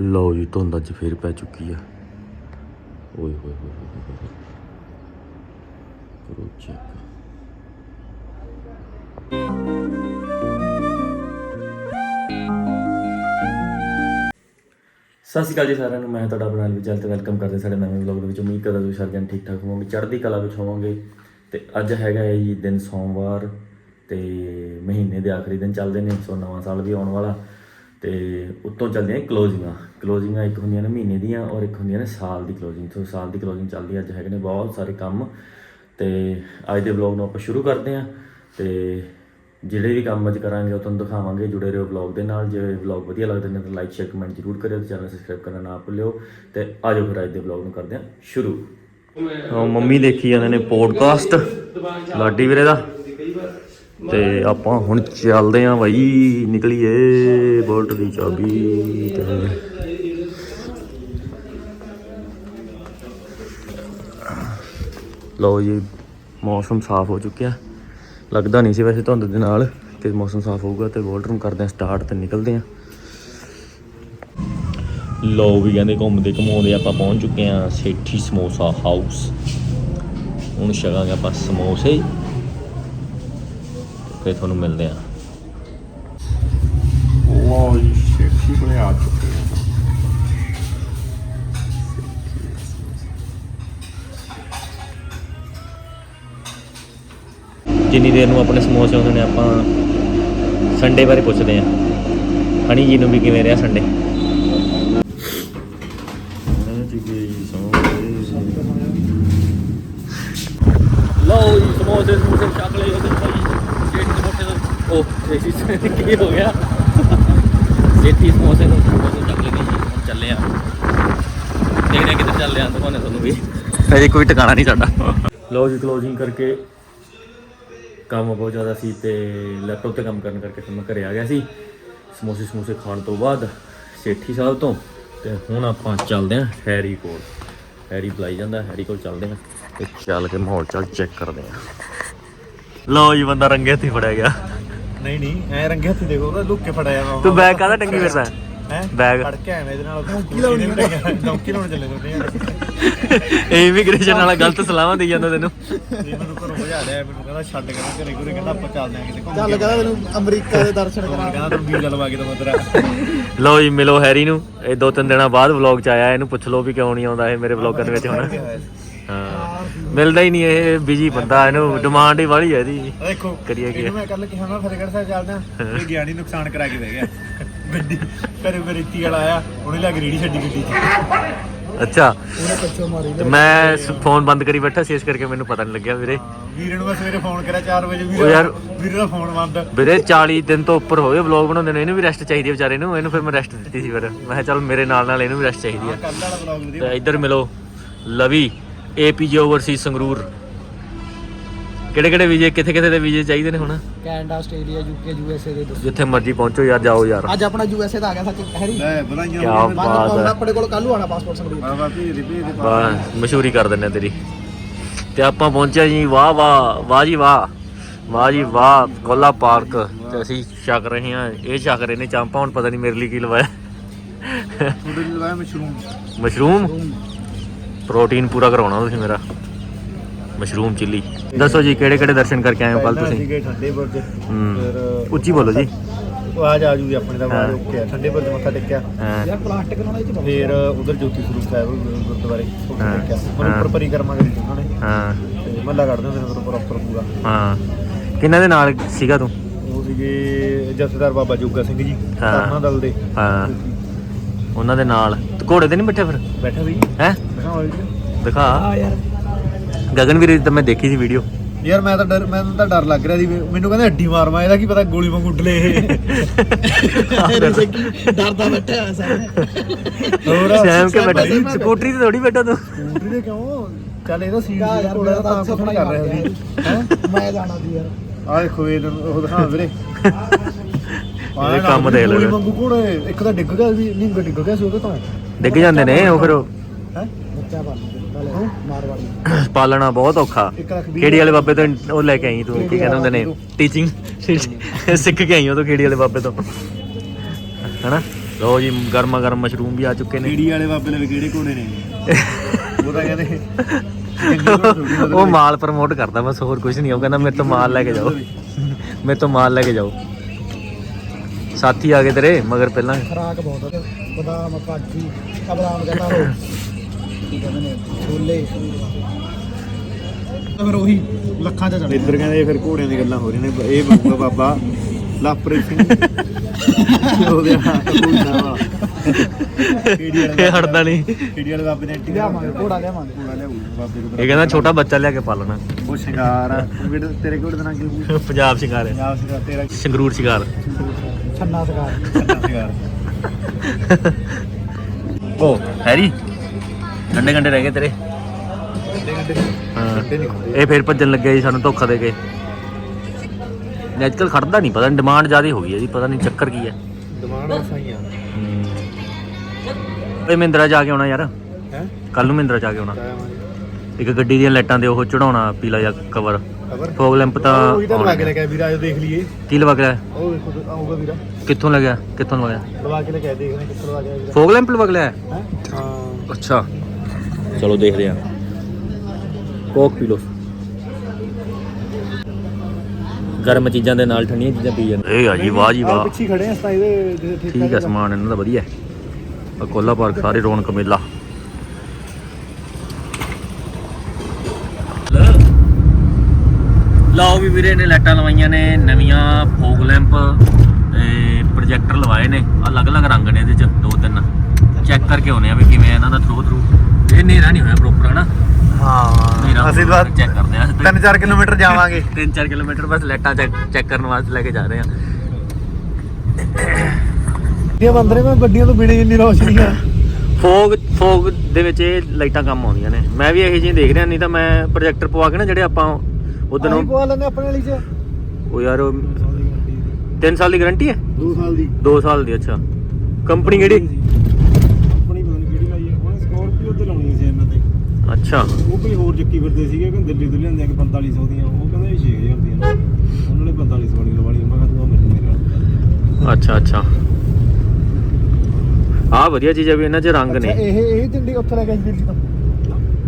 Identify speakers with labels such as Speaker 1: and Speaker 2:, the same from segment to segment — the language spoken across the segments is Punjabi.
Speaker 1: ਲਓ ਜੀ, ਧੁੰਦ ਅੱਜ ਫੇਰ ਪੈ ਚੁੱਕੀ ਆ। ਓਏ, ਹੋਏ ਹੋਏ ਹੋਏ ਹੋਏ ਕਰੋ ਸਤਿ ਸ਼੍ਰੀ ਅਕਾਲ ਜੀ ਸਾਰਿਆਂ ਨੂੰ, ਮੈਂ ਤੁਹਾਡਾ ਬਨਾਲ ਵਿਚਾਰ ਤੇ ਵੈਲਕਮ ਕਰਦੇ ਸਾਡੇ ਨਵੇਂ ਵਲੌਗ ਦੇ ਵਿੱਚ। ਉਮੀਦ ਕਰਦਾ ਤੁਸੀਂ ਸਾਰੇ ਜਣ ਠੀਕ ਠਾਕ ਹੋਵੋਗੇ, ਚੜ੍ਹਦੀ ਕਲਾ ਵਿੱਚ ਹੋਵੋਗੇ। ਤੇ ਅੱਜ ਹੈਗਾ ਹੈ ਜੀ ਦਿਨ ਸੋਮਵਾਰ ਤੇ ਮਹੀਨੇ ਦੇ ਆਖਰੀ ਦਿਨ ਚੱਲਦੇ ਨੇ, ਸੋ ਨਵਾਂ ਸਾਲ ਵੀ ਆਉਣ ਵਾਲਾ। ਤੇ ਉੱਤੋਂ ਚੱਲਦੀਆਂ ਕਲੋਜ਼ਿੰਗਾਂ ਕਲੋਜ਼ਿੰਗਾਂ ਇੱਕ ਹੁੰਦੀਆਂ ਨੇ ਮਹੀਨੇ ਦੀਆਂ ਔਰ ਇੱਕ ਹੁੰਦੀਆਂ ਨੇ ਸਾਲ ਦੀ ਕਲੋਜ਼ਿੰਗ ਸੋ ਸਾਲ ਦੀ ਕਲੋਜ਼ਿੰਗ ਚੱਲਦੀ ਹੈ, ਅੱਜ ਹੈਗੇ ਨੇ ਬਹੁਤ ਸਾਰੇ ਕੰਮ। ਤੇ ਅੱਜ ਦੇ ਵਲੌਗ ਨੂੰ ਆਪਾਂ ਸ਼ੁਰੂ ਕਰਦੇ ਹਾਂ ਤੇ ਜਿਹੜੇ ਵੀ ਕੰਮ ਅੱਜ ਕਰਾਂਗੇ ਉਹ ਤੁਹਾਨੂੰ ਦਿਖਾਵਾਂਗੇ। ਜੁੜੇ ਰਹੋ ਵਲੌਗ ਦੇ ਨਾਲ। ਜੇ ਵਲੌਗ ਵਧੀਆ ਲੱਗਦੇ ਨੇ ਤਾਂ ਲਾਈਕ ਸ਼ੇਅਰ ਕਮੈਂਟ ਜ਼ਰੂਰ ਕਰਿਓ ਤੇ ਚੈਨਲ ਸਬਸਕ੍ਰਾਈਬ ਕਰਨਾ ਨਾ ਭੁੱਲਿਓ। ਤੇ ਆਜੋ ਫਿਰ ਅੱਜ ਦੇ ਵਲੌਗ ਨੂੰ ਕਰਦੇ ਹਾਂ ਸ਼ੁਰੂ। ਮੰਮੀ ਦੇਖੀ ਜਾਂਦੇ ਨੇ ਪੋਡਕਾਸਟ ਲਾਡੀ ਵੀਰੇ ਦਾ। ਤੇ ਆਪਾਂ ਹੁਣ ਚੱਲਦੇ ਆਂ ਬਾਈ, ਨਿਕਲੀਏ ਬੋਲਟ ਦੀ ਚਾਬੀ ਤੇ। ਲਓ ਜੀ, ਮੌਸਮ ਸਾਫ਼ ਹੋ ਚੁੱਕਿਆ। ਲੱਗਦਾ ਨਹੀਂ ਸੀ ਵੈਸੇ ਧੁੰਦ ਦੇ ਨਾਲ ਕਿ ਮੌਸਮ ਸਾਫ਼ ਹੋਊਗਾ ਤੇ ਵੋਲਟ ਨੂੰ ਕਰਦੇ ਆ ਸਟਾਰਟ ਤੇ ਨਿਕਲਦੇ ਆ। ਲਓ ਵੀ ਕਹਿੰਦੇ ਘੁੰਮਦੇ ਘਮਾਉਂਦੇ ਆਪਾਂ ਪਹੁੰਚ ਚੁੱਕੇ ਆ ਸੇਠੀ ਸਮੋਸਾ ਹਾਊਸ ਹੁਣ ਛਕਾਂਗੇ ਆਪਾਂ ਸਮੋਸੇ। ਫਿਰ ਤੁਹਾਨੂੰ ਮਿਲਦੇ ਆ
Speaker 2: ਲਓ ਜੀ ਸ਼ੇਖੀ ਕੋਲੇ ਆ ਚੁੱਕੇ ਹਾਂ
Speaker 1: ਜਿੰਨੀ ਦੇਰ ਨੂੰ ਆਪਣੇ ਸਮੋਸੇ ਆਉਂਦੇ ਨੇ ਆਪਾਂ ਸੰਡੇ ਬਾਰੇ ਪੁੱਛਦੇ ਆ ਹਣੀ ਜੀ ਨੂੰ ਵੀ ਕਿਵੇਂ ਰਿਹਾ ਸੰਡੇ ਲਓ ਜੀ ਸਮੋਸੇ ਸਮੋਸੇ ਛਕ ਲਏ ਉਹਦੇ ਭਾਈ। ਉਹ ਸੇਠੀ ਕੀ ਹੋ ਗਿਆ? ਸੇਠੀ ਸਮੋਸੇ ਤੋਂ ਸਮੋਸੇ ਛਕ ਲਏ ਨਹੀਂ ਜੀ ਹੁਣ ਚੱਲੇ ਆ। ਦੇਖਦੇ ਆ ਕਿੱਧਰ ਚੱਲੇ ਆ ਦਿਖਾਉਂਦੇ ਤੁਹਾਨੂੰ ਵੀ। ਅਜੇ ਕੋਈ ਟਿਕਾਣਾ ਨਹੀਂ ਸਾਡਾ। ਲਓ ਜੀ ਕਲੋਜ਼ਿੰਗ ਕਰਕੇ ਕੰਮ ਬਹੁਤ ਜ਼ਿਆਦਾ ਸੀ ਤੇ ਲੈਪਟਾਪ ਤੇ ਕੰਮ ਕਰਨ ਕਰਕੇ ਫਿਰ ਮੈਂ ਘਰੇ ਆ ਗਿਆ ਸੀ। ਸਮੋਸੇ ਸਮੋਸੇ ਖਾਣ ਤੋਂ ਬਾਅਦ ਸੇਠੀ ਸਾਹਿਬ ਤੋਂ ਤੇ ਹੁਣ ਆਪਾਂ ਚੱਲਦੇ ਆਂ ਹੈਰੀ ਕੋਲ। ਹੈਰੀ ਬੁਲਾਈ ਜਾਂਦਾ ਹੈਰੀ ਕੋਲ ਚੱਲਦੇ ਆਂ। ਤੇ ਚੱਲ ਕੇ ਮਾਹੌਲ ਚੱਲ ਚੈੱਕ ਕਰਦੇ ਆਂ। ਲਓ ਜੀ ਬੰਦਾ ਰੰਗੇ ਹੱਥੀ ਫੜਿਆ ਗਿਆ।
Speaker 2: ਨਹੀਂ ਨਹੀਂ ਐ ਰੰਗੇ ਹੱਥੀ ਦੇਖੋ ਉਹਦਾ ਲੁੱਕ ਕੇ ਫੜਾਇਆ ਵਾ
Speaker 1: ਤੂੰ ਬੈਗ ਕਾਹਦਾ ਟੰਗੀ ਫਿਰਦਾ?
Speaker 2: ਹੈ?
Speaker 1: ਬੈਗ
Speaker 2: ਫੜ ਕੇ ਮੈਂ ਇਹਦੇ ਨਾਲ ਡੌਂਕੀ ਲਾਉਣੀ ਡੌਂਕੀ ਲਾਉਣ ਚੱਲੇ ਯਾਰ
Speaker 1: ਇਮੀਗ੍ਰੇਸ਼ਨ ਵਾਲਾ ਗਲਤ ਸਲਾਹਾਂ ਦੇ ਜਾਂਦਾ ਤੈਨੂੰ।
Speaker 2: ਇਹ ਮੈਨੂੰ ਘਰੋਂ ਭਜਾ ਲਿਆ ਮੈਨੂੰ ਕਹਿੰਦਾ ਛੱਡ ਕੇ ਨਾ ਘਰੇ ਘਰੇ ਕਹਿੰਦਾ ਆਪਾਂ ਚੱਲਦੇ ਆਂ ਕਿਤੇ ਘੁੰਮ
Speaker 3: ਚੱਲ ਕਹਿੰਦਾ ਤੈਨੂੰ ਅਮਰੀਕਾ ਦੇ ਦਰਸ਼ਨ ਕਰਾ
Speaker 2: ਕਹਿੰਦਾ ਤੂੰ ਵੀਜ਼ਾ ਲਵਾ ਕੇ ਦਵਾਂ ਤੇਰਾ।
Speaker 1: ਲਓ ਜੀ ਮਿਲੋ ਹੈਰੀ ਨੂੰ। ਇਹ ਦੋ ਤਿੰਨ ਦਿਨਾਂ ਬਾਅਦ ਵਲੌਗ ਚ ਆਇਆ ਇਹਨੂੰ ਪੁੱਛ ਲਓ ਵੀ ਕਿਉਂ ਨਹੀਂ ਆਉਂਦਾ ਇਹ ਮੇਰੇ ਵਲੌਗਾਂ ਦੇ ਵਿੱਚ ਹੁਣ। ਹਾਂ। ਮਿਲਦਾ ਹੀ ਨਹੀਂ ਇਹ ਬਿਜ਼ੀ ਬੰਦਾ ਇਹਨੂੰ ਡਿਮਾਂਡ ਹੀ ਵਾਲੀ ਹੈ ਇਹਦੀ।
Speaker 2: ਦੇਖੋ
Speaker 1: ਕਰੀਏ ਕੀ?
Speaker 2: ਇਹਨੂੰ ਮੈਂ ਕੱਲ ਕਿਹਾ ਮੈਂ ਫਤਿਹਗੜ੍ਹ ਸਾਹਿਬ ਚੱਲਦਾ ਇਹ ਗਿਆ ਨਹੀਂ ਨੁਕਸਾਨ ਕਰਾ ਕੇ ਬਹਿ ਗਿਆ। ਗੱਡੀ ਘਰੇ ਮੇਰੇ ਰੀਤੀ ਵਾਲਾ ਆਇਆ ਉਹਨੇ ਲੱਗ ਰੇੜੀ ਛੱਡੀ ਗੱਡੀ 'ਚ।
Speaker 1: ਅੱਛਾ। ਤੇ ਮੈਂ ਫੋਨ ਬੰਦ ਕਰੀ ਬੈਠਾ ਸੀ ਇਸ ਕਰਕੇ ਮੈਨੂੰ ਪਤਾ ਨਹੀਂ ਲੱਗਿਆ ਵੀਰੇ।
Speaker 2: ਵੀਰੇ ਨੂੰ ਮੈਂ ਸਵੇਰੇ ਫੋਨ ਕਰਿਆ 4 ਵਜੇ ਵੀਰੇ
Speaker 1: ਯਾਰ-
Speaker 2: ਵੀਰੇ ਦਾ ਫੋਨ ਬੰਦ।
Speaker 1: ਵੀਰੇ 40 ਦਿਨ ਤੋਂ ਉੱਪਰ ਹੋ ਗਏ ਵਲੌਗ ਬਣਾਉਂਦੇ ਨੇ ਇਹਨੂੰ ਵੀ ਰੈਸਟ ਚਾਹੀਦੀ ਹੈ ਵਿਚਾਰੇ ਨੂੰ ਇਹਨੂੰ ਫਿਰ ਮੈਂ ਰੈਸਟ ਦਿੱਤੀ ਸੀ ਫਿਰ। ਮੈਂ ਕਿਹਾ ਚੱਲ ਮੇਰੇ ਨਾਲ ਨਾਲ ਇਹਨੂੰ ਵੀ ਰੈਸਟ ਚਾਹੀਦੀ ਹੈ ਤੇ ਇੱਧਰ ਮਿਲੋ ਲਵੀ। APJ Overseas Sangrur. ਕਿਹੜੇ ਕਿਹੜੇ ਵੀਜ਼ੇ ਕਿੱਥੇ ਕਿੱਥੇ ਦੇ ਵੀਜ਼ੇ ਚਾਹੀਦੇ ਨੇ ਹੁਣ?
Speaker 3: ਕੈਨੇਡਾ ਆਸਟ੍ਰੇਲੀਆ ਯੂਕੇ ਯੂਐਸਏ ਦੇ ਦੱਸੋ।
Speaker 1: ਜਿੱਥੇ ਮਰਜ਼ੀ ਪਹੁੰਚੋ ਯਾਰ ਜਾਓ ਯਾਰ।
Speaker 3: ਅੱਜ ਆਪਣਾ ਯੂਐਸਏ ਦਾ ਆ ਗਿਆ ਸੱਚ ਹੈਰੀ।
Speaker 2: ਲੈ
Speaker 1: ਕਿਆ
Speaker 2: ਹੋਣ
Speaker 1: ਬਾਤ ਹੈ।
Speaker 3: ਆਪਣੇ ਕੋਲ ਕੱਲੂ ਆਣਾ ਪਾਸਪੋਰਟ ਸੰਗਰੂਰ।
Speaker 2: ਬਾਬਾ ਦੀ ਭੀੜ ਦੀ
Speaker 1: ਬਸ ਮਸ਼ਹੂਰੀ ਕਰ ਦਿੰਨੇ ਆ ਤੇਰੀ। ਤੇ ਆਪਾਂ ਪਹੁੰਚਿਆ ਜੀ ਵਾਹ ਵਾਹ ਵਾਹ ਜੀ ਵਾਹ। ਵਾਹ ਜੀ ਵਾਹ ਕੋਲਾ ਪਾਰਕ। ਤੇ ਅਸੀਂ ਛਕ ਰਹੇ ਹਾਂ ਇਹ ਛਕ ਰਹੇ ਨੇ ਚਾਂਪਾ ਹੁਣ ਪਤਾ ਨਹੀਂ ਮੇਰੇ ਲਈ ਕੀ ਲਵਾਇਆ।
Speaker 2: ਤੁਹਾਡੇ ਲਈ ਲਵਾਇਆ ਮਸ਼ਰੂਮ?
Speaker 1: ਮਸ਼ਰੂਮ। ਪ੍ਰੋਟੀਨ ਪੂਰਾ ਕਰਾਉਣਾ ਤੁਸੀਂ ਮੇਰਾ। Mushroom chilli. ਦੱਸੋ ਜੀ ਕਿਹੜੇ ਕਿਹੜੇ ਦਰਸ਼ਨ ਕਰਕੇ ਆਏ ਹੋ ਕੱਲ ਤੁਸੀਂ?
Speaker 2: ਸੀਗੇ ਠੰਡੇ ਬੁਰਜ।
Speaker 1: ਹੂੰ।
Speaker 2: ਫਿਰ
Speaker 1: ਉੱਚੀ ਬੋਲੋ ਜੀ।
Speaker 2: ਉਹ ਆ ਜਾ ਜੂਗੀ ਆਪਣੇ ਦਾ ਬਾਅਦ। ਓਕੇ ਆ ਠੰਡੇ ਬੁਰਜ ਮੱਥਾ ਟੇਕਿਆ।
Speaker 1: ਹਾਂ।
Speaker 3: ਯਾਰ ਪਲਾਸਟਿਕ ਨਾਲ ਇਹ ਚ ਬਹੁਤ
Speaker 2: ਫਿਰ ਉਧਰ ਜੋਤੀ ਸਰੂਪ ਸਾਹਿਬ ਗੁਰਦੁਆਰੇ ਉੱਥੇ
Speaker 1: ਹਾਂ।
Speaker 2: ਟੇਕਿਆ।
Speaker 1: ਹਾਂ।
Speaker 2: ਪਰਿਕਰਮਾ ਕਰੀ ਸੀ ਉਹਨਾਂ ਨੇ।
Speaker 1: ਹਾਂ।
Speaker 2: ਤੇ ਮੱਲਾ ਕੱਢਦੇ ਹੁੰਦੇ ਨੇ ਉੱਪਰ ਉੱਪਰ ਪੂਰਾ।
Speaker 1: ਹਾਂ। ਕਿੰਨਾਂ ਦੇ ਨਾਲ ਸੀਗਾ ਤੂੰ?
Speaker 2: ਉਹ ਸੀਗੇ ਜਥੇਦਾਰ ਬਾਬਾ ਜੋਗਾ ਸਿੰਘ ਜੀ
Speaker 1: ਹਾਂ।
Speaker 2: ਕਰਨਾ ਦਲ ਦੇ।
Speaker 1: ਹਾਂ। ਉਹਨਾਂ ਦੇ ਨਾਲ। ਤੂੰ ਘੋੜੇ ਤੇ ਨਹੀਂ ਬੈਠਾ ਫਿਰ?
Speaker 2: ਬੈਠਾ ਸੀ।
Speaker 1: ਹੈ? ਦਿਖਾ।
Speaker 3: ਆ ਯਾਰ।
Speaker 1: ਗਗਨਵੀਰ ਦੀ ਤਾਂ ਮੈਂ ਦੇਖੀ ਸੀ ਵੀਡੀਓ
Speaker 2: ਯਾਰ ਮੈਂ ਤਾਂ ਡਰ ਮੈਨੂੰ ਤਾਂ ਡਰ ਲੱਗ ਰਿਹਾ ਸੀ ਮੈਨੂੰ ਕਹਿੰਦੇ ਅੱਡੀ ਮਾਰ ਮਾ ਇਹਦਾ ਕੀ ਪਤਾ ਗੋਲੀ ਵਾਂਗੂ ਉੱਡਲੇ ਇਹ।
Speaker 3: ਡਰਦਾ ਬੈਠਾ ਹੋਇਆ ਸਾਰੇ।
Speaker 2: ਹੋਰ
Speaker 1: ਸੈਮ ਕੇ ਬੈਠਾ। ਸਕੂਟਰੀ ਤੇ ਥੋੜੀ ਬੈਠਾ ਤੂੰ।
Speaker 2: ਸਕੂਟਰੀ ਦੇ ਕਿਉਂ? ਚੱਲ ਇਹਦਾ ਸੀਨ ਥੋੜਾ ਤਾਂ
Speaker 3: ਤਾਂ
Speaker 2: ਸੁਪਨਾ ਕਰ ਰਿਹਾ ਸੀ। ਹੈ?
Speaker 3: ਮੈਂ ਜਾਣਾ ਸੀ ਯਾਰ।
Speaker 2: ਆਹ ਦੇਖੋ ਇਹ ਉਹ ਦਿਖਾ ਵੀਰੇ।
Speaker 1: ਇਹ ਕੰਮ ਦੇਖ ਲਓ।
Speaker 2: ਗੋਲੀ ਵਾਂਗੂ ਇੱਕ ਤਾਂ ਡਿੱਗ ਗਿਆ ਸੀ ਨਿੰਗ ਡਿੱਗ ਗਿਆ ਸੀ ਉਹਦੇ ਤੋਂ।
Speaker 1: ਡਿੱਗ ਜਾਂਦੇ ਨੇ ਉਹ ਫਿਰ
Speaker 3: ਬੱਚਾ ਮਾਰਵਾੜੀ
Speaker 1: ਪਾਲਣਾ ਬਹੁਤ ਔਖਾ। ਖੇੜੀ ਵਾਲੇ ਬਾਬੇ ਤੋਂ ਉਹ ਲੈ ਕੇ ਆਈ ਤੂੰ ਕੀ ਕਹਿੰਦੇ ਹੁੰਦੇ ਨੇ? ਟੀਚਿੰਗ ਸਿੱਖ ਕੇ ਆਈ ਉਹ ਤੋਂ ਖੇੜੀ ਵਾਲੇ ਬਾਬੇ ਤੋਂ। ਹਨਾ? ਲੋ ਜੀ ਗਰਮਾ ਗਰਮ ਮਸ਼ਰੂਮ ਵੀ ਆ ਚੁੱਕੇ ਨੇ।
Speaker 2: ਕੀੜੀ ਵਾਲੇ ਬਾਬੇ ਨੇ ਕਿਹੜੇ ਘੋੜੇ ਨੇ? ਉਹ ਤਾਂ ਕਹਿੰਦੇ
Speaker 1: ਉਹ ਮਾਲ ਪ੍ਰਮੋਟ ਕਰਦਾ ਬਸ ਹੋਰ ਕੁਝ ਨਹੀਂ। ਉਹ ਕਹਿੰਦਾ ਮੇਰੇ ਤੋਂ ਮਾਲ ਲੈ ਕੇ ਜਾਓ। ਮੇਰੇ ਤੋਂ ਮਾਲ ਲੈ ਕੇ ਜਾਓ। ਸਾਥੀ ਆ ਗਏ ਤੇਰੇ ਮਗਰ ਪਹਿਲਾਂ।
Speaker 3: ਖਰਾਕ ਬਹੁਤ ਹੈ ਬਦਾਮ ਕਾਜੂ ਕਹਿੰਦਾ ਉਹ। ਕੀ ਕਹਿੰਦੇ ਨੇ? ਛੋਲੇ। ਤਾਂ ਫਿਰ ਉਹੀ ਲੱਖਾਂ ਚ ਚੜੇ
Speaker 2: ਇੱਧਰ ਕਹਿੰਦੇ ਫਿਰ ਘੋੜਿਆਂ ਦੀ ਗੱਲਾਂ ਹੋ ਰਹੀਆਂ ਨੇ ਇਹ ਬੰਦਾ ਬਾਬਾ ਲਾਪਰੇ ਸਿੰਘ। ਉਹਦੇ ਹੱਥ ਪੂਜਾ ਵਾ। ਕੀੜੀ ਵਾਲੇ
Speaker 1: ਇਹ ਹਟਦਾ ਨਹੀਂ।
Speaker 2: ਕੀੜੀ ਵਾਲੇ ਬਾਬੇ ਨੇ ਟਿਕਾ
Speaker 3: ਲਿਆਵਾਂਗੇ ਘੋੜਾ ਲਿਆਵਾਂਗੇ।
Speaker 2: ਘੋੜਾ ਲਿਆਊ ਬਾਬੇ ਕੋਲ।
Speaker 1: ਇਹ ਕਹਿੰਦਾ ਛੋਟਾ ਬੱਚਾ ਲਿਆ ਕੇ ਪਾਲਣਾ
Speaker 2: ਉਹ ਸ਼ਿੰਗਾਰ ਆ। ਤੇਰੇ ਘੋੜੇ ਦਾ ਨਾਂ ਕੀ ਹੋਊ?
Speaker 1: ਪੰਜਾਬ ਸ਼ਿੰਗਾਰ ਹੈ।
Speaker 2: ਪੰਜਾਬ ਸ਼ਿੰਗਾਰ ਤੇਰਾ
Speaker 1: ਸੰਗਰੂਰ ਸ਼ਿੰਗਾਰ।
Speaker 3: ਛੰਨਾ ਸਕਾਰ
Speaker 2: ਸ਼ਿੰਗਾਰ।
Speaker 1: ਉਹ ਹੈਰੀ? ਠੰਡੇ ਘੰਟੇ ਰਹਿ ਗਏ ਤੇਰੇ? ਹਾਂ।
Speaker 2: ਨਹੀਂ
Speaker 1: ਇਹ ਫਿਰ ਭੱਜਣ ਲੱਗਿਆ ਜੀ ਸਾਨੂੰ ਧੋਖਾ ਦੇ ਕੇ। ਅੱਜ ਕੱਲ ਖੜਦਾ ਨਹੀਂ ਪਤਾ ਡਿਮਾਂਡ ਜ਼ਿਆਦਾ ਹੋ ਗਈ ਹੈ ਜੀ ਪਤਾ ਨਹੀਂ ਚੱਕਰ ਕੀ ਹੈ।
Speaker 2: ਦਿਮਾਗ ਵਸਾਈਆਂ
Speaker 1: ਓਏ ਮਹਿੰਦਰਾ ਜਾ ਕੇ ਆਉਣਾ ਯਾਰ।
Speaker 2: ਹੈ?
Speaker 1: ਕੱਲ ਨੂੰ ਮਹਿੰਦਰਾ ਜਾ ਕੇ ਆਉਣਾ। ਇੱਕ ਗੱਡੀ ਦੀਆਂ ਲਾਈਟਾਂ ਦੇ ਉਹ ਚੜਾਉਣਾ ਪੀਲਾ ਜਿਹਾ ਕਵਰ ਫੋਗ ਲੈਂਪ ਤਾਂ
Speaker 2: ਉਹੀ ਤਾਂ ਲਵਾ
Speaker 1: ਆਉਣਾ
Speaker 2: ਕੇ ਲੈ ਕੇ ਆਇਆ ਵੀਰਾ ਆਜੋ ਦੇਖ ਲਈਏ।
Speaker 1: ਕੀ ਲਵਾ ਕੇ ਲਿਆ
Speaker 2: ਉਹ ਦੇਖੋ ਆਊਗਾ ਵੀਰਾ।
Speaker 1: ਕਿੱਥੋਂ ਲੱਗਿਆ ਕਿੱਥੋਂ ਲਵਾਇਆ
Speaker 2: ਲਵਾ ਕੇ ਲੈ ਕੇ ਕਿੱਥੋਂ ਲਵਾ ਆਇਆ ਵੀਰਾ।
Speaker 1: ਫੋਗ ਲੈਂਪ ਲਵਾ ਕੇ ਲਿਆ
Speaker 2: ਹੈ? ਹਾਂ।
Speaker 1: ਅੱਛਾ। ਚਲੋ ਦੇਖਦੇ ਆ ਕੋਕ ਪੀ ਲੋ ਗਰਮ ਚੀਜ਼ਾਂ ਦੇ ਨਾਲ ਠੰਡੀਆਂ ਚੀਜ਼ਾਂ ਪੀ ਜਾਂਦੇ। ਇਹ ਆ ਜੀ ਵਾਹ ਜੀ ਵਾਹ।
Speaker 2: ਪਿੱਛੇ ਖੜੇ ਆ ਸਤਾਈ ਦੇ ਜਿੱਥੇ
Speaker 1: ਠੀਕ ਹੈ ਸਮਾਨ ਇਹਨਾਂ ਦਾ ਵਧੀਆ ਹੈ। ਆ ਕੋਲਾ ਪਾਰਕ ਸਾਰੇ ਰੌਣਕ ਮੇਲਾ। ਲਾਓ ਵੀ ਵੀਰੇ ਨੇ ਲਾਈਟਾਂ ਲਵਾਈਆਂ ਨੇ ਨਵੀਆਂ ਫੋਗ ਲੈਂਪ ਤੇ ਪ੍ਰੋਜੈਕਟਰ ਲਵਾਏ ਨੇ। ਅਲੱਗ-ਅਲੱਗ ਰੰਗ ਨੇ ਇਹਦੇ ਚ ਦੋ ਤਿੰਨ। ਚੈੱਕ ਕਰਕੇ ਆਉਨੇ ਆ ਵੀ ਕਿਵੇਂ ਇਹਨਾਂ ਦਾ ਥਰੂ ਥਰੂ ਇਹ ਨੇਰਾ ਨਹੀਂ ਹੋਇਆ ਪ੍ਰੋਪਰ ਹਨਾ?
Speaker 2: ਹਾਂ ਅਸੀਂ ਤਾਂ
Speaker 1: ਚੈੱਕ ਕਰਦੇ ਆ
Speaker 2: 3-4 ਕਿਲੋਮੀਟਰ ਜਾਵਾਂਗੇ।
Speaker 1: 3-4 ਕਿਲੋਮੀਟਰ ਬਸ ਲਾਈਟਾਂ ਚੈੱਕ ਕਰਨ ਵਾਸਤੇ ਲੈ ਕੇ ਜਾ ਰਹੇ ਆ
Speaker 2: ਇਹ ਬੰਦਰੇ ਮੈਂ ਗੱਡੀਆਂ ਤੋਂ ਬਿਨੇ ਜਿੰਨੀ ਰੋਸ਼ਨੀ ਆ।
Speaker 1: ਫੋਗ ਫੋਗ ਦੇ ਵਿੱਚ ਇਹ ਲਾਈਟਾਂ ਕੰਮ ਆਉਂਦੀਆਂ ਨੇ। ਮੈਂ ਵੀ ਇਹੋ ਜਿਹੀਆਂ ਦੇਖ ਰਿਹਾ ਨਹੀਂ ਤਾਂ ਮੈਂ ਪ੍ਰੋਜੈਕਟਰ ਪਵਾ ਕੇ ਨਾ ਜਿਹੜੇ ਆਪਾਂ ਉਦੋਂ
Speaker 2: ਅਸੀਂ ਪਵਾ ਲੈਂਦੇ ਆਪਣੇ ਵਾਲੀ ਚ।
Speaker 1: ਉਹ ਯਾਰ 3 ਸਾਲ ਦੀ ਗਾਰੰਟੀ ਹੈ।
Speaker 2: 2 ਸਾਲ ਦੀ
Speaker 1: 2 ਸਾਲ ਦੀ। ਅੱਛਾ। ਕੰਪਨੀ ਕਿਹੜੀ
Speaker 2: ਆਪਣੀ ਪਤਾ ਨਹੀਂ ਕਿਹੜੀ ਲਾਈ ਹੈ ਉਹਨੇ ਸਕੋਰਪੀਓ ਤੇ ਲਾਉਣੀ ਸੀ ਇਹਨਾਂ ਤੇ
Speaker 1: ਅੱਛਾ।
Speaker 2: ਉਹ ਕੋਈ ਹੋਰ ਚੱਕੀ ਫਿਰਦੇ ਸੀਗੇ ਕਿ ਦਿੱਲੀ ਤੋਂ ਲਿਆਂਦੇ ਕਿ 4500 ਦੀਆਂ ਉਹ ਕਹਿੰਦੇ 6000 ਦੀਆਂ। ਉਹਨਾਂ ਨੇ 4500 ਵਾਲੀ ਲਵਾ ਲਈ। ਮੈਂ ਕਿਹਾ ਤੂੰ ਆ ਮੈਨੂੰ ਮੇਰੇ ਨਾਲ
Speaker 1: ਅੱਛਾ ਅੱਛਾ। ਆਹ ਵਧੀਆ ਚੀਜ਼ ਹੈ ਵੀ ਇਹਨਾਂ 'ਚ ਰੰਗ ਨੇ।
Speaker 3: ਇਹ ਇਹ ਝੰਡੀ ਉੱਥੇ ਲੈ ਕੇ ਆਈ ਦਿੱਲੀ ਤੋਂ?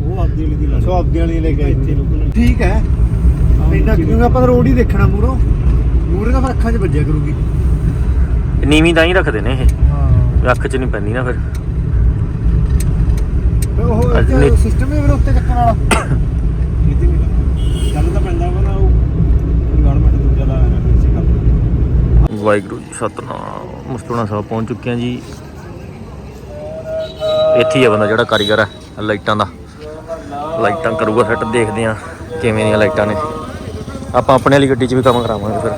Speaker 2: ਉਹ ਆਪਦੀ ਵਾਲੀ ਦੀ ਲਾਣੀ ਸੋ ਆਪਦੀ ਵਾਲੀ ਲੈ ਕੇ ਇੱਥੇ ਲੋਕਲ ਠੀਕ ਹੈ। ਇੰਨਾ ਕਿਉਂਕਿ ਆਪਾਂ ਰੋਡ ਹੀ ਦੇਖਣਾ ਮੂਰੋਂ ਮੂਰੇ ਦਾ ਫਿਰ ਅੱਖਾਂ 'ਚ ਵੱਜਿਆ ਕਰੂਗੀ।
Speaker 1: ਨੀਵੀਂ ਤਾਂ ਹੀ ਰੱਖਦੇ ਨੇ ਇਹ।
Speaker 2: ਹਾਂ।
Speaker 1: ਅੱਖ 'ਚ ਨਹੀਂ ਪੈਂਦੀ ਨਾ ਫਿਰ।
Speaker 2: ਉਹ
Speaker 1: ਅੱਜ ਨਹੀਂ-
Speaker 2: ਸਿਸਟਮ ਹੀ ਫਿਰ ਉੱਤੇ ਚੱਕਣ ਵਾਲਾ। ਇਹਦੀ ਨਹੀਂ ਚੱਲ ਤਾਂ ਪੈਂਦਾ ਵਾ ਨਾ ਉਹ ਗਵਰਨਮੈਂਟ ਦੂਜਾ ਲਾ ਰਿਹਾ ਫਿਰ ਸੀ ਕੰਮ
Speaker 1: ਵਾਹਿਗੁਰੂ ਜੀ ਸਤਨਾਮ। ਮੁਸਤੂਣਾ ਸਾਹਿਬ ਪਹੁੰਚ ਚੁੱਕੇ ਹਾਂ ਜੀ। ਇੱਥੇ ਹੀ ਆ ਬੰਦਾ ਜਿਹੜਾ ਕਾਰੀਗਰ ਹੈ ਲਾਈਟਾਂ ਦਾ। ਲਾਈਟਾਂ ਕਰੂਗਾ ਫਿੱਟ ਦੇਖਦੇ ਆ ਕਿਵੇਂ ਦੀਆਂ ਲਾਈਟਾਂ ਨੇ। ਆਪਾਂ ਆਪਣੇ ਵਾਲੀ ਗੱਡੀ 'ਚ ਵੀ ਕੰਮ ਕਰਾਵਾਂਗੇ ਫਿਰ।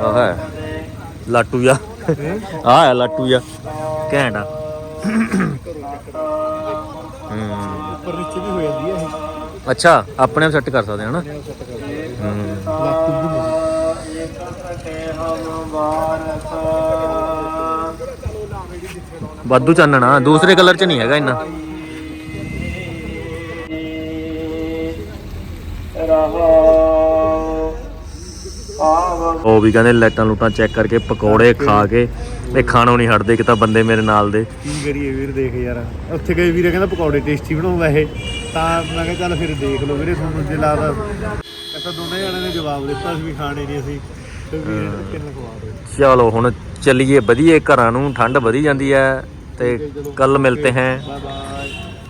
Speaker 1: ਆਹ ਹੈ। ਲਾਟੂ ਜਾ ਆਹ ਹੈ ਲਾਟੂ ਜਾ ਘੈਂਟ ਆ।
Speaker 2: ਉੱਪਰ ਨੀਚੇ ਵੀ ਹੋ ਜਾਂਦੀ ਹੈ ਇਹ।
Speaker 1: ਅੱਛਾ ਆਪਣੇ ਆਪ ਸੈੱਟ ਕਰ ਸਕਦੇ ਹਾਂ ਨਾ? ਹੂੰ।
Speaker 2: ਲੱਕ ਦੀ
Speaker 1: ਵਾਧੂ ਚਾਨਣਾ ਦੂਸਰੇ ਕਲਰ 'ਚ ਨਹੀਂ ਹੈਗਾ ਇੰਨਾ। ਉਹ ਵੀ ਕਹਿੰਦੇ ਲਾਈਟਾਂ ਲੂਟਾਂ ਚੈੱਕ ਕਰਕੇ ਪਕੌੜੇ ਖਾ ਕੇ ਇਹ ਖਾਣੋਂ ਨਹੀਂ ਹਟਦੇ ਕਿ ਤਾਂ ਬੰਦੇ ਮੇਰੇ ਨਾਲ ਦੇ।
Speaker 2: ਕੀ ਕਰੀਏ ਵੀਰ ਦੇਖ ਯਾਰ ਉੱਥੇ ਗਏ ਵੀਰੇ ਕਹਿੰਦਾ ਪਕੌੜੇ ਟੇਸਟੀ ਬਣਾਉਂਦਾ ਇਹ। ਤਾਂ ਮੈਂ ਕਿਹਾ ਚੱਲ ਫਿਰ ਦੇਖ ਲਓ ਵੀਰੇ ਤੁਹਾਨੂੰ ਜੇ ਲੱਗਦਾ। ਕਹਿੰਦਾ ਦੋਨੇ ਜਣਿਆਂ ਨੇ ਜਵਾਬ ਦਿੱਤਾ ਸੀ ਵੀ ਖਾਣੇ ਨਹੀਂ ਅਸੀਂ।
Speaker 1: ਚਲੋ ਹੁਣ ਚੱਲੀਏ ਵਧੀਏ ਘਰਾਂ ਨੂੰ ਠੰਡ ਵਧੀ ਜਾਂਦੀ ਹੈ ਤੇ ਕੱਲ ਮਿਲਤੇ
Speaker 2: ਬਾਏ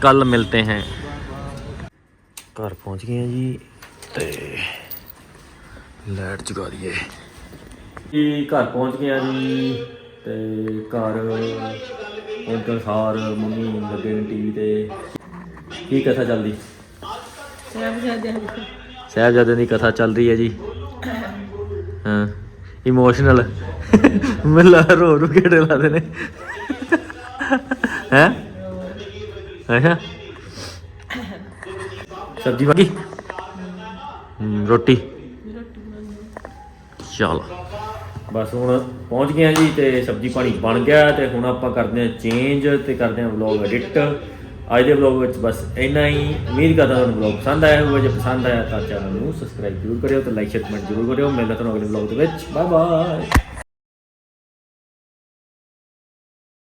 Speaker 1: ਕੱਲ ਮਿਲਤੇ हैं ਘਰ ਪਹੁੰਚ ਗਏ ਆ ਜੀ ਤੇ ਲਾਈਟ ਜਗਾ ਦਈਏ ਜੀ ਘਰ ਪਹੁੰਚ ਗਏ ਆ ਜੀ ਤੇ ਘਰ ਪਹੁੰਚਣ ਸਾਰ ਮੰਮੀ ਲੱਗੇ ਨੇ ਟੀਵੀ ਤੇ। ਕੀ ਕਥਾ ਚੱਲਦੀ ਸਾਹਿਬਜ਼ਾਦੇ ਦੀ ਕਥਾ। ਚੱਲ ਰਹੀ ਹੈ ਜੀ। ਹਾਂ ਇਮੋਸ਼ਨਲ ਮਿਲਾ ਰੋ ਰੋ ਕੇ ਲਾਦੇ ਨੇ ਹੈ? ਅੱਛਾ। ਸਬਜ਼ੀ ਬਾਕੀ ਰੋਟੀ। ਚਲ ਬਸ ਹੁਣ ਪਹੁੰਚ ਗਏ ਆ ਜੀ ਤੇ ਸਬਜ਼ੀ ਪਾਣੀ ਬਣ ਗਿਆ ਤੇ ਹੁਣ ਆਪਾਂ ਕਰਦੇ ਆ ਚੇਂਜ ਤੇ ਕਰਦੇ ਆ ਵਲੌਗ ਐਡਿਟ ਅੱਜ ਦੇ ਵਲੌਗ ਵਿੱਚ ਬਸ ਇੰਨਾ ਹੀ। ਉਮੀਦ ਕਰਦਾ ਤੁਹਾਨੂੰ ਵਲੌਗ ਪਸੰਦ ਆਇਆ ਹੋਵੇ ਜੇ ਪਸੰਦ ਆਇਆ ਤਾਂ ਚੈਨਲ ਨੂੰ ਸਬਸਕ੍ਰਾਈਬ ਜ਼ਰੂਰ ਕਰਿਓ ਤੇ ਲਾਈਕ ਸ਼ੇਅਰ ਕਮੈਂਟ ਜ਼ਰੂਰ ਕਰਿਓ। ਮਿਲਦਾ ਤੁਹਾਨੂੰ ਅਗਲੇ ਵਲੌਗ ਦੇ ਵਿੱਚ। Bye bye